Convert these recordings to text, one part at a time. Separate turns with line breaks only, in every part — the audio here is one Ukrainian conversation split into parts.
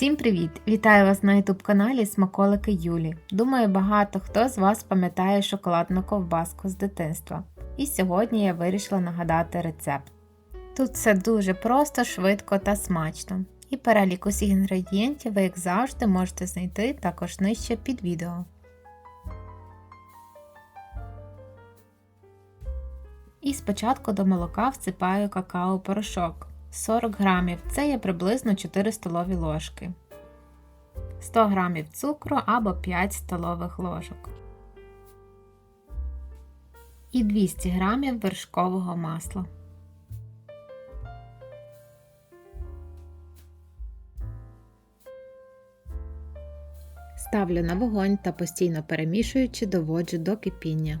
Всім привіт! Вітаю вас на youtube каналі Смаколики Юлі. Думаю, багато хто з вас пам'ятає шоколадну ковбаску з дитинства. І сьогодні я вирішила нагадати рецепт. Тут все дуже просто, швидко та смачно. І перелік усіх інгредієнтів ви, як завжди, можете знайти також нижче під відео. І спочатку до молока всипаю какао-порошок. 40 грамів це є приблизно 4 столові ложки. 100 грамів цукру або 5 столових ложок. І 200 грамів вершкового масла. Ставлю на вогонь та постійно перемішуючи доводжу до кипіння.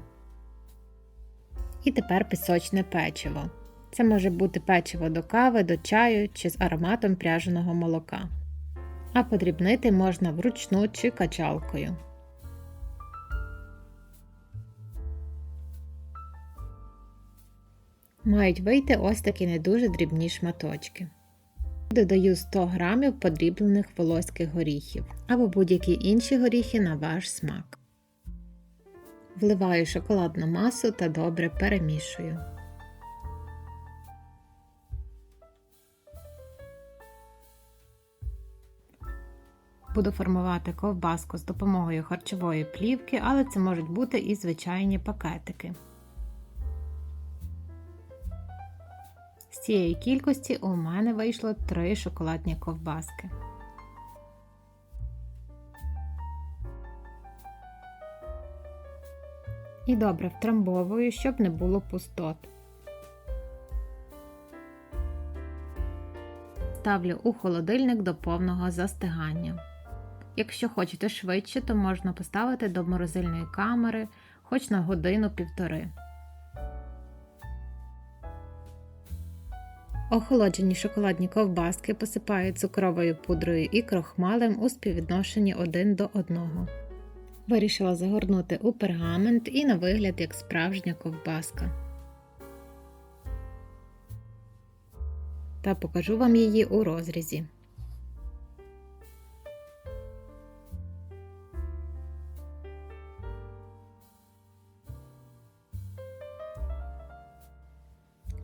І тепер пісочне печиво. Це може бути печиво до кави, до чаю чи з ароматом пряженого молока. А подрібнити можна вручну чи качалкою. Мають вийти ось такі не дуже дрібні шматочки. Додаю 100 г подріблених волоських горіхів або будь-які інші горіхи на ваш смак. Вливаю шоколадну масу та добре перемішую. Буду формувати ковбаску з допомогою харчової плівки, але це можуть бути і звичайні пакетики. З цієї кількості у мене вийшло 3 шоколадні ковбаски. І добре втрамбовую, щоб не було пустот. Ставлю у холодильник до повного застигання. Якщо хочете швидше, то можна поставити до морозильної камери хоч на годину-півтори. Охолоджені шоколадні ковбаски посипаю цукровою пудрою і крохмалем у співвідношенні один до одного. Вирішила загорнути у пергамент і на вигляд як справжня ковбаска. Та покажу вам її у розрізі.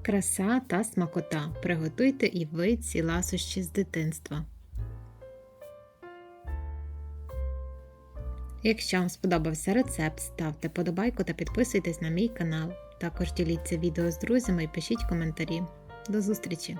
Краса та смакота. Приготуйте і ви ці ласощі з дитинства. Якщо вам сподобався рецепт, ставте подобайку та підписуйтесь на мій канал. Також діліться відео з друзями і пишіть коментарі. До зустрічі!